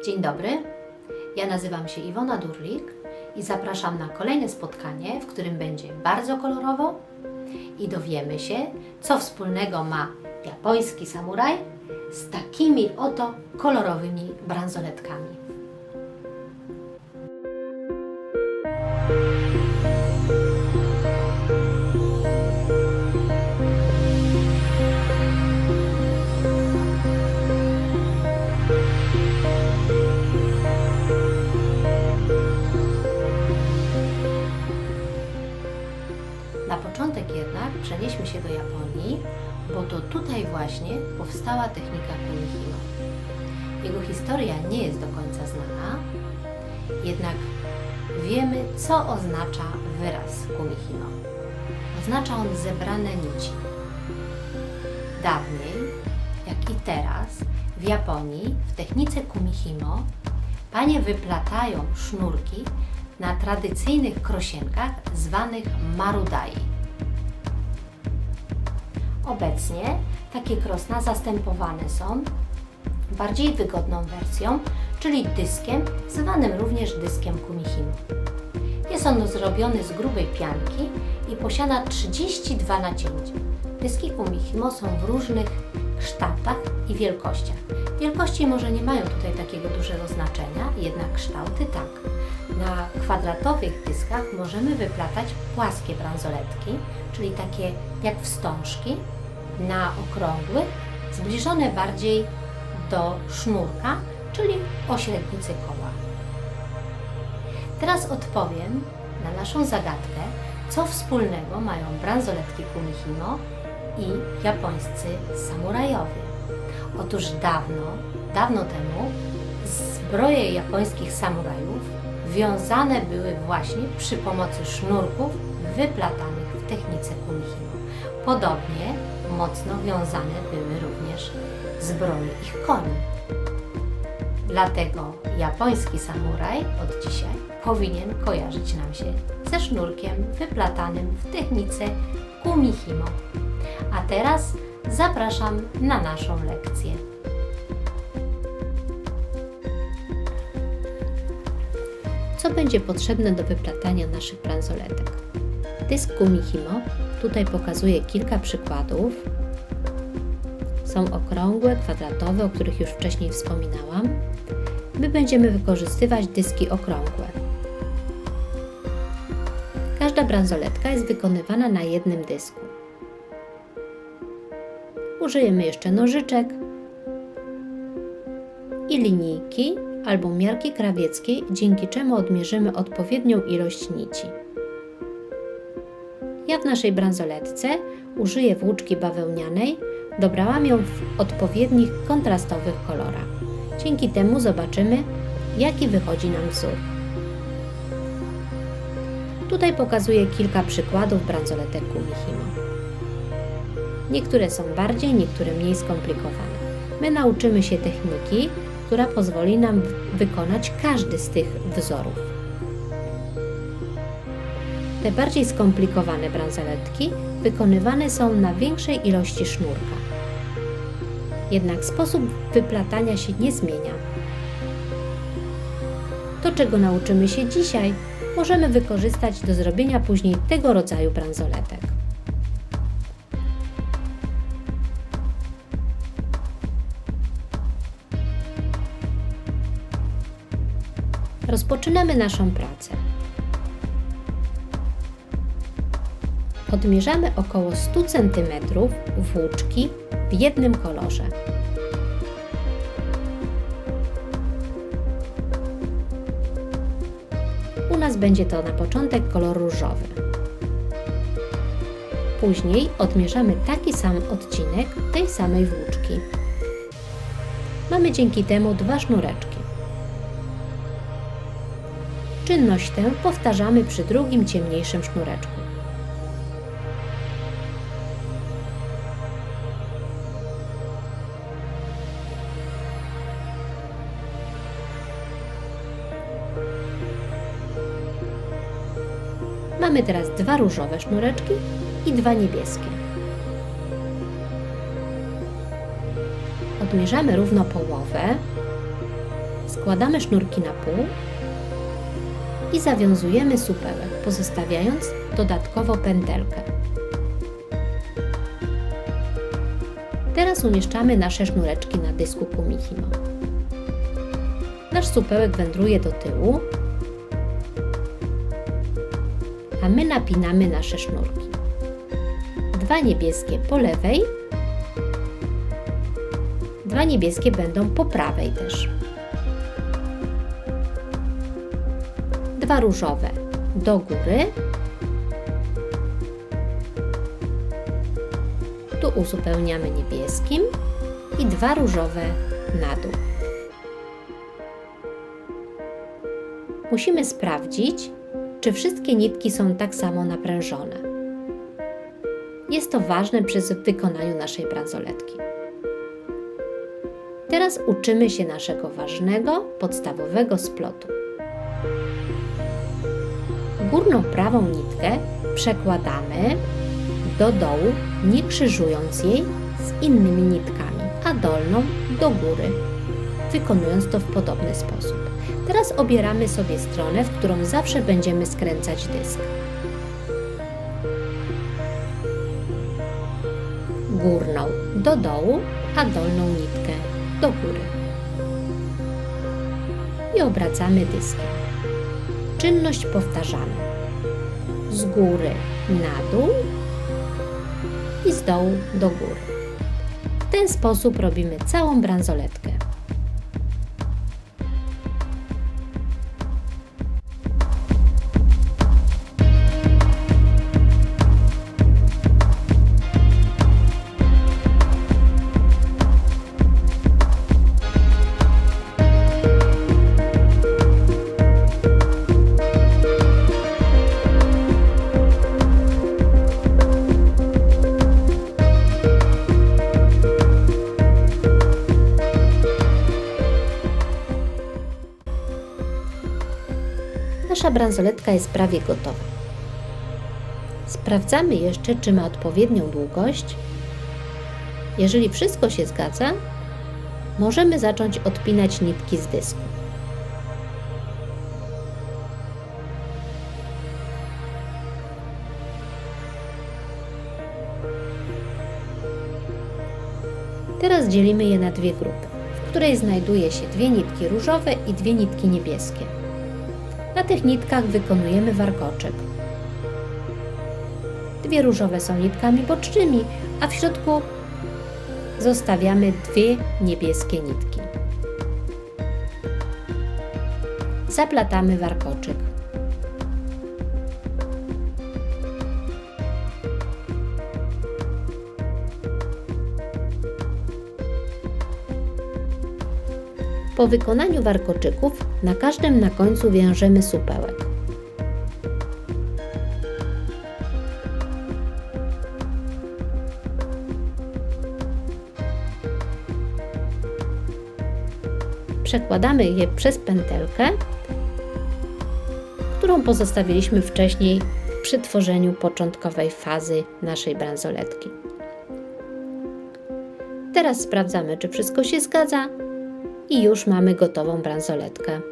Dzień dobry, ja nazywam się Iwona Durlik i zapraszam na kolejne spotkanie, w którym będzie bardzo kolorowo i dowiemy się, co wspólnego ma japoński samuraj z takimi oto kolorowymi bransoletkami. Jednak przenieśmy się do Japonii, bo to tutaj właśnie powstała technika kumihimo. Jego historia nie jest do końca znana, jednak wiemy, co oznacza wyraz kumihimo. Oznacza on zebrane nici. Dawniej, jak i teraz, w Japonii w technice kumihimo panie wyplatają sznurki na tradycyjnych krosienkach zwanych marudai. Obecnie takie krosna zastępowane są bardziej wygodną wersją, czyli dyskiem, zwanym również dyskiem kumihimo. Jest on zrobiony z grubej pianki i posiada 32 nacięcia. Dyski kumihimo są w różnych kształtach i wielkościach. Wielkości może nie mają tutaj takiego dużego znaczenia, jednak kształty tak. Na kwadratowych dyskach możemy wyplatać płaskie bransoletki, czyli takie jak wstążki, na okrągłych, zbliżone bardziej do sznurka, czyli o średnicy koła. Teraz odpowiem na naszą zagadkę, co wspólnego mają bransoletki kumihimo i japońscy samurajowie. Otóż dawno, dawno temu zbroje japońskich samurajów wiązane były właśnie przy pomocy sznurków wyplatanych w technice kumihimo. Podobnie mocno wiązane były również zbroje ich koni. Dlatego japoński samuraj od dzisiaj powinien kojarzyć nam się ze sznurkiem wyplatanym w technice kumihimo. A teraz zapraszam na naszą lekcję. Co będzie potrzebne do wyplatania naszych bransoletek? Dysk kumihimo, tutaj pokazuję kilka przykładów. Są okrągłe, kwadratowe, o których już wcześniej wspominałam. My będziemy wykorzystywać dyski okrągłe. Każda bransoletka jest wykonywana na jednym dysku. Użyjemy jeszcze nożyczek i linijki albo miarki krawieckiej, dzięki czemu odmierzymy odpowiednią ilość nici. Ja w naszej bransoletce użyję włóczki bawełnianej, dobrałam ją w odpowiednich kontrastowych kolorach. Dzięki temu zobaczymy, jaki wychodzi nam wzór. Tutaj pokazuję kilka przykładów bransoletek kumihimo. Niektóre są bardziej, niektóre mniej skomplikowane. My nauczymy się techniki, która pozwoli nam wykonać każdy z tych wzorów. Te bardziej skomplikowane bransoletki wykonywane są na większej ilości sznurka. Jednak sposób wyplatania się nie zmienia. To, czego nauczymy się dzisiaj, możemy wykorzystać do zrobienia później tego rodzaju bransoletek. Rozpoczynamy naszą pracę. Odmierzamy około 100 cm włóczki w jednym kolorze. U nas będzie to na początek kolor różowy. Później odmierzamy taki sam odcinek tej samej włóczki. Mamy dzięki temu dwa sznureczki. Czynność tę powtarzamy przy drugim ciemniejszym sznureczku. Mamy teraz dwa różowe sznureczki i dwa niebieskie. Odmierzamy równo połowę. Składamy sznurki na pół i zawiązujemy supełek, pozostawiając dodatkowo pętelkę. Teraz umieszczamy nasze sznureczki na dysku Kumihimo. Nasz supełek wędruje do tyłu, a my napinamy nasze sznurki. Dwa niebieskie po lewej, dwa niebieskie będą po prawej też. Dwa różowe do góry. Tu uzupełniamy niebieskim i dwa różowe na dół. Musimy sprawdzić, czy wszystkie nitki są tak samo naprężone. Jest to ważne przy wykonaniu naszej bransoletki. Teraz uczymy się naszego ważnego, podstawowego splotu. Górną prawą nitkę przekładamy do dołu, nie krzyżując jej z innymi nitkami, a dolną do góry, wykonując to w podobny sposób. Teraz obieramy sobie stronę, w którą zawsze będziemy skręcać dysk. Górną do dołu, a dolną nitkę do góry. I obracamy dyskiem. Czynność powtarzamy. Z góry na dół i z dołu do góry. W ten sposób robimy całą bransoletkę. Nasza bransoletka jest prawie gotowa. Sprawdzamy jeszcze, czy ma odpowiednią długość. Jeżeli wszystko się zgadza, możemy zacząć odpinać nitki z dysku. Teraz dzielimy je na dwie grupy, w której znajduje się dwie nitki różowe i dwie nitki niebieskie. Na tych nitkach wykonujemy warkoczek. Dwie różowe są nitkami bocznymi, a w środku zostawiamy dwie niebieskie nitki. Zaplatamy warkoczyk. Po wykonaniu warkoczyków na każdym na końcu wiążemy supełek. Przekładamy je przez pętelkę, którą pozostawiliśmy wcześniej przy tworzeniu początkowej fazy naszej bransoletki. Teraz sprawdzamy, czy wszystko się zgadza i już mamy gotową bransoletkę.